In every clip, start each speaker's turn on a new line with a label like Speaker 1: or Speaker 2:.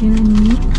Speaker 1: กินอั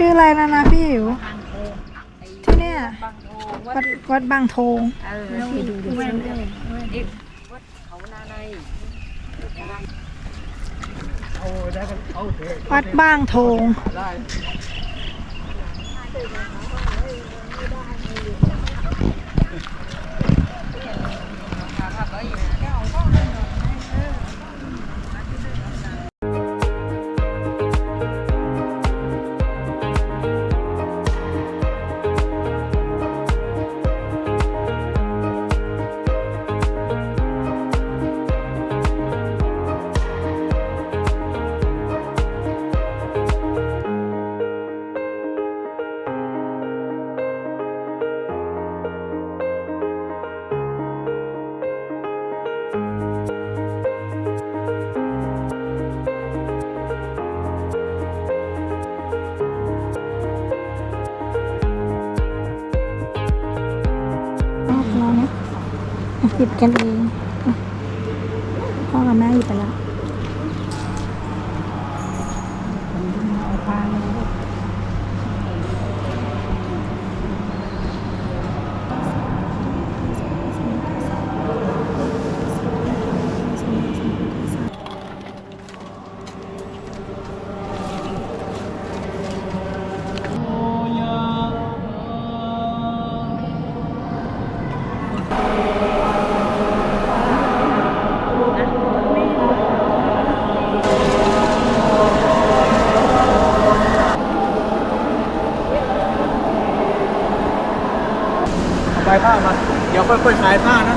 Speaker 1: ชื่ออะไรนะนะพี่หิวที่เนี่ยวัดวัดบางโทง
Speaker 2: เออที่ดูดูนี่วัดเขานาใน
Speaker 3: เอาได้กันเอาเถอะ
Speaker 1: วัดบางโทง หยิบกันเอง
Speaker 3: เดี๋ยวค่อยๆขายผ้านะ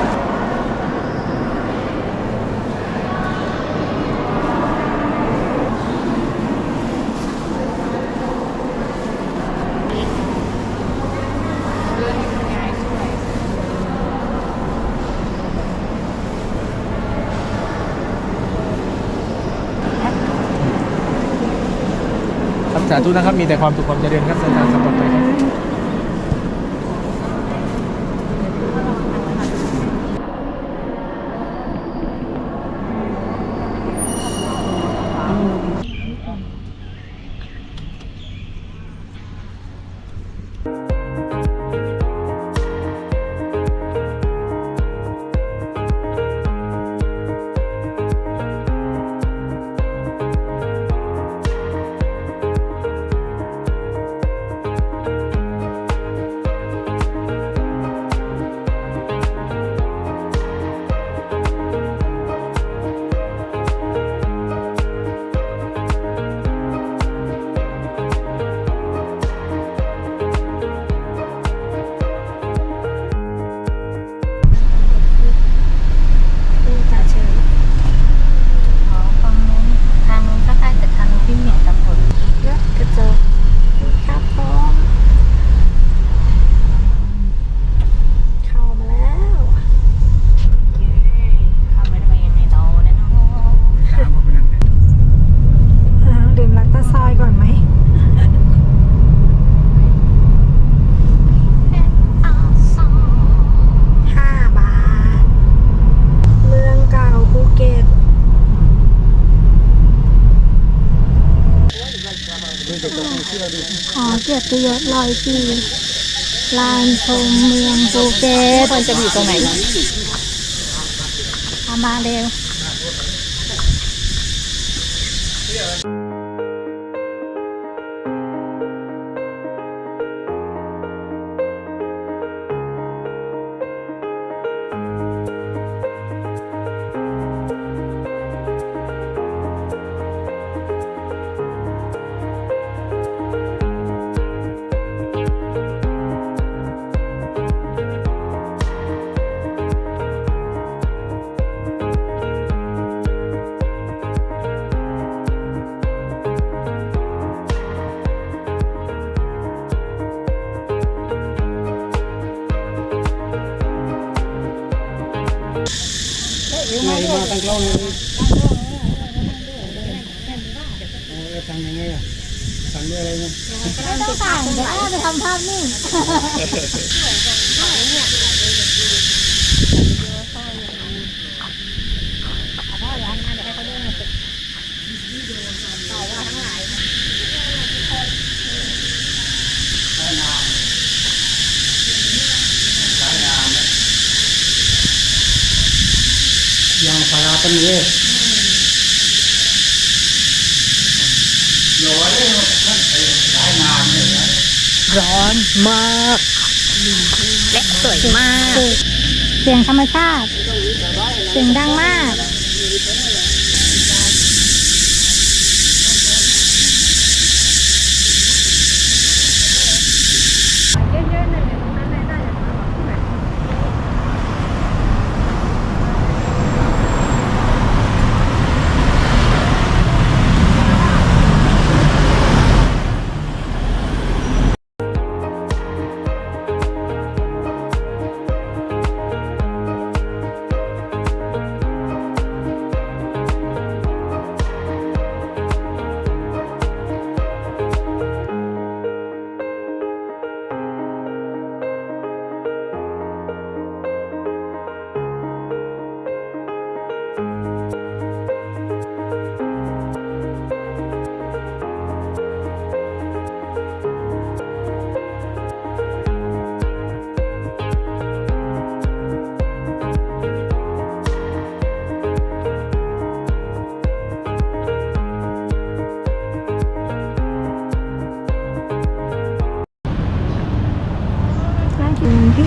Speaker 3: สาธุนะครับ มีแต่ความสุขความเจริญครับสถานสปอร์ตไปครับ
Speaker 2: กีย
Speaker 1: ร
Speaker 2: ติย
Speaker 1: ศลอยปีลานชมเมืองภูเก็ต
Speaker 2: มันจะอยู่ตรงไหน
Speaker 1: เอามาเร็ว
Speaker 3: เลยสั่งยังไงอะสั่งด้วยอะไรเนี่ย
Speaker 1: ไม่ต้องสั่งเดี๋ยวแอบไปทำภาพนิ่ง
Speaker 3: ยางพาราต้นนี้ร้อนเลยท่านหลายงานเลยนะ
Speaker 2: ร้อนมาก และสวยมาก
Speaker 1: เสียงธรรมชาติ เสียงดังมาก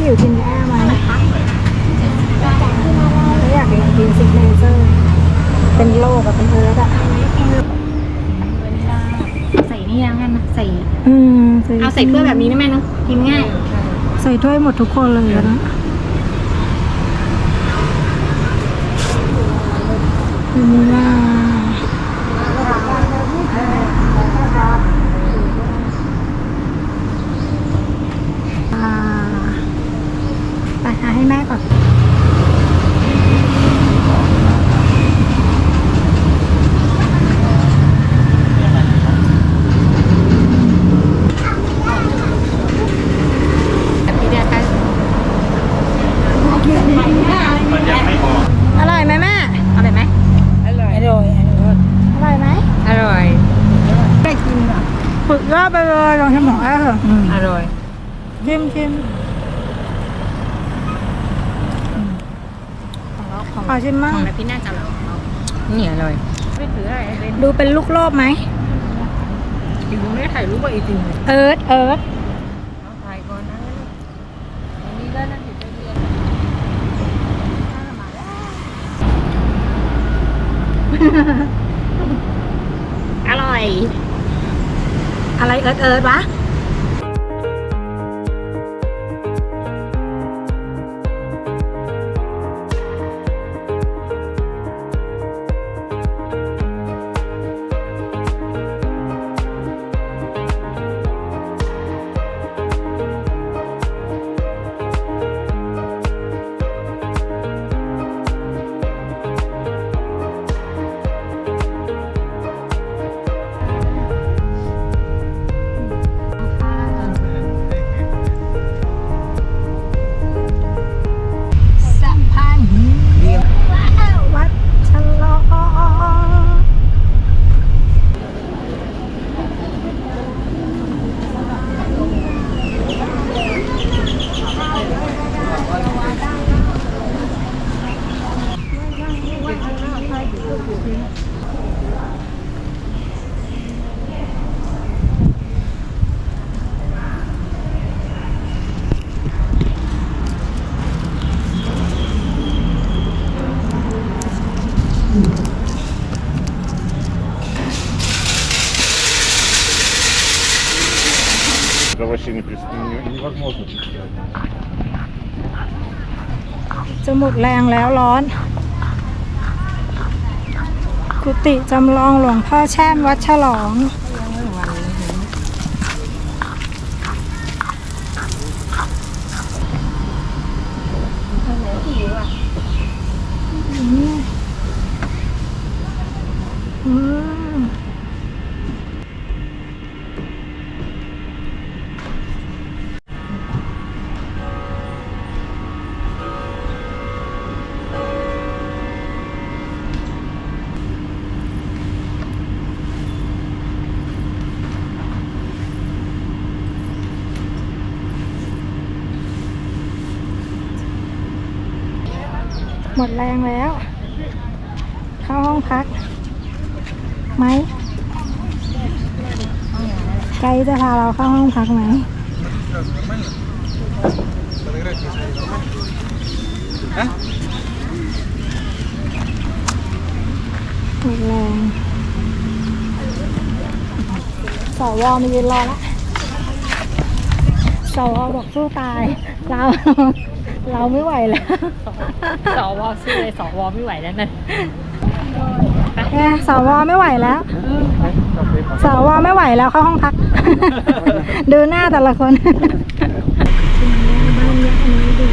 Speaker 1: อยู่กินแอร์ไหมไม่อยากกินกินซิกเนเจอร์ เป็นโลกอะเป็นเอิร์ดอะ
Speaker 2: ใส่นี่ยังกันนะใส่
Speaker 1: อืม
Speaker 2: เอาใส่เพื่อแบบนี้ได้ไหมเนาะกินง่าย
Speaker 1: ใส่ถ้วยหมดทุกคนเลยนะอันนี้ว่าอ่าไปหาให้แม่ก่อน
Speaker 2: แบบนี้เดียวกัน
Speaker 1: อร่อยไหมแม่
Speaker 2: เอาไปไหม
Speaker 1: อร่อย อร่อย อร่อยไหม
Speaker 2: อร่อย
Speaker 1: ฝึกยอดไปเลยลองชิมของแอร์เถอะ
Speaker 2: อร่อย
Speaker 1: ชิมชิม
Speaker 2: ของเราของ
Speaker 1: ขอชิมมั่ง
Speaker 2: ของนายพี่น่าจะเรานี่อร่อยไม่ถืออะไรเป็น
Speaker 1: ดูเป็นลูกโลกไหม
Speaker 2: อีกไม่ได้ถ่ายรูปกับอีจริงเลย
Speaker 1: เอิร์ดเอิร์ด
Speaker 2: ถ่ายก่อนนะอันนี้ก็นั่งอยู่ใต้เรียนอร่อย
Speaker 1: อะไรเอิร์ดเอิร์ดวะ
Speaker 4: Это вообще не прис- не- невозможно.
Speaker 1: จะหมดแรงแล้วร้อน กุฏิจำลองหลวงพ่อแช่มวัดฉลอง
Speaker 2: อ
Speaker 1: ม หมดแรงแล้ว เข้าห้องพักไหมไกด์จะพาเราเข้าห้องพักไหมหมดแรงสวมายืนรอละสวบอกสู้ตายเรา เราไม่ไหวแล้ว
Speaker 2: สวสู้เลยสวไม่ไหวแล้วนะ
Speaker 1: แม่สวไม่ไหวแล้วสวไม่ไหวแล้วเข้าห้องพัก ดูหน้าแต่ละคนบ้านยักษ์อันนี้ดี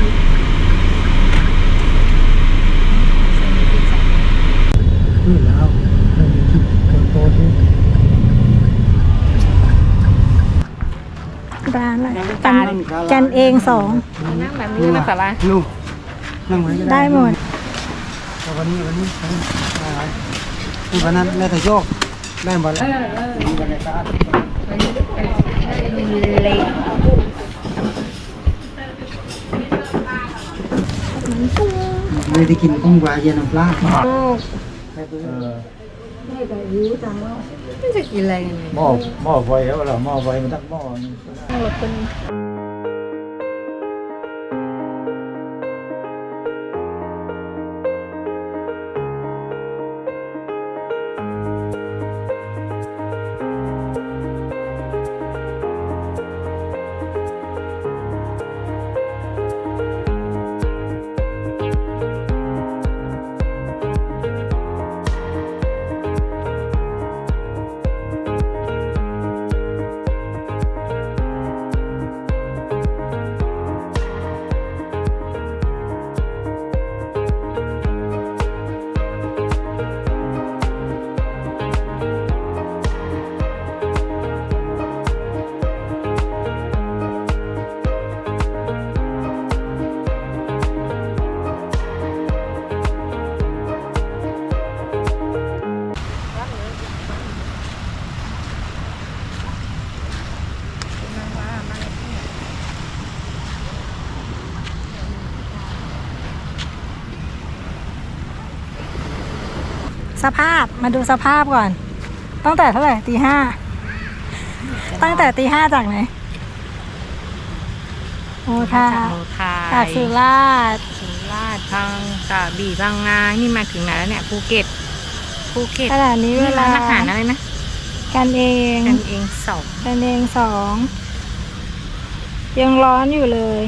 Speaker 1: ร้านอะไรกันกันเองสอง
Speaker 2: นั่งแบบนี้นะสาระ
Speaker 3: ลูกนั่งไว้ก็ได้
Speaker 1: ได้หมด
Speaker 3: เอาวันนี้วันนี้วันนี้ได้ไหมคือวันนั้นแล้วแต่โยกได้หมดแล้วบรรยากาศ
Speaker 5: ไม่ได้กินกุ้งวาเย็นน้ำปลา
Speaker 3: เออ
Speaker 2: ไม่จะกินอะไรกัน
Speaker 3: หม้อหม้อไฟแล้วเหรอหม้อไฟมันตั้งหม้อนึง
Speaker 1: สภาพมาดูสภาพก่อน ตั้งแต่เท่าไหร่ตีห้าตั้งแต่ตีห้าจากไหนโอ้ท่า
Speaker 2: จากโมทา
Speaker 1: จากสุราษฎร์
Speaker 2: สุราษฎร์พังกระบี่พังงานี่มาถึงไหนแล้วเนี่ยภูเก็ตภูเก็ต
Speaker 1: ขณะนี้เว
Speaker 2: นี่
Speaker 1: ลา
Speaker 2: ร้านอาหารอะไรนะ
Speaker 1: กันเอง
Speaker 2: กันเองสอง
Speaker 1: กันเองสองยังร้อนอยู่เลย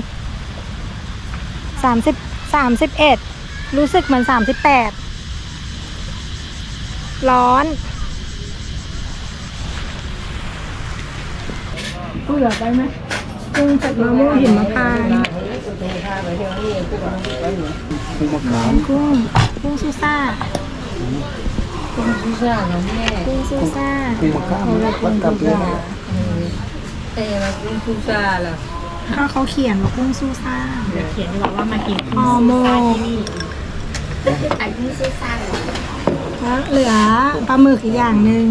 Speaker 1: สามสิบสามสิบเอ็ดรู้สึกเหมือนสามสิบแปด ร้อนเบื่อไปไหมกุ้งเสร็จมะม่วงหิมมะพร้าว
Speaker 3: กุ้งมะขาม
Speaker 1: กุ้งกุ้งซูซ่า
Speaker 2: ผู้ชายของแม่
Speaker 1: กุ้งซูซ่า
Speaker 3: กุ้งมะขามวัดกับเลย
Speaker 2: เต้มากินผู้ชายล่ะ
Speaker 1: ถ้าเขาเขียนว่ากุ้งซูซ่า
Speaker 2: เขียนดีกว่าว่ามากิน
Speaker 1: ห่อหมก แล้วเหลือปลาหมึกอีกอย่างหนึ่ง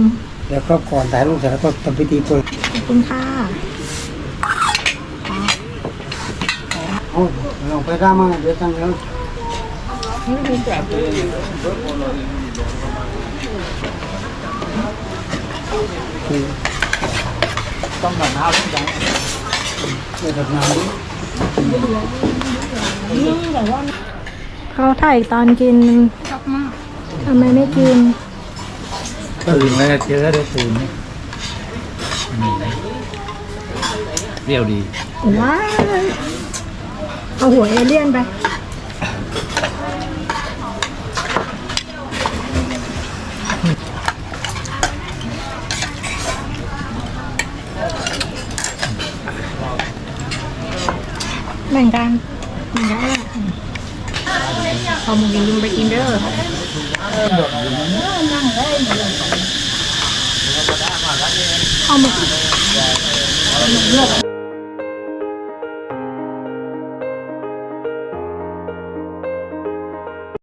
Speaker 5: แล้วก็ก่อนถ่ายรูปเสร็จแล้วก็ทำพิธีเปิด
Speaker 1: ขอบคุณค่ะ
Speaker 5: โอ้ลองไปร่ามาเดี๋ยวตั้งแล้ว
Speaker 3: ต้องแบบน้ำต้องจัง
Speaker 5: เปิดแบบน้ำดิ
Speaker 1: เขาถ่ายตอนกิน ทำไมไม่กิน
Speaker 3: ตื่นเลยเจอเดี๋ยวตื่นเรียวดี
Speaker 1: ว้ายเอาหัวเอเลี่ยนไป แบ่งกันแบ่งกันแหละ
Speaker 2: พอมึงกินลุงไปกินเด้อ
Speaker 1: เอามาเอาลือก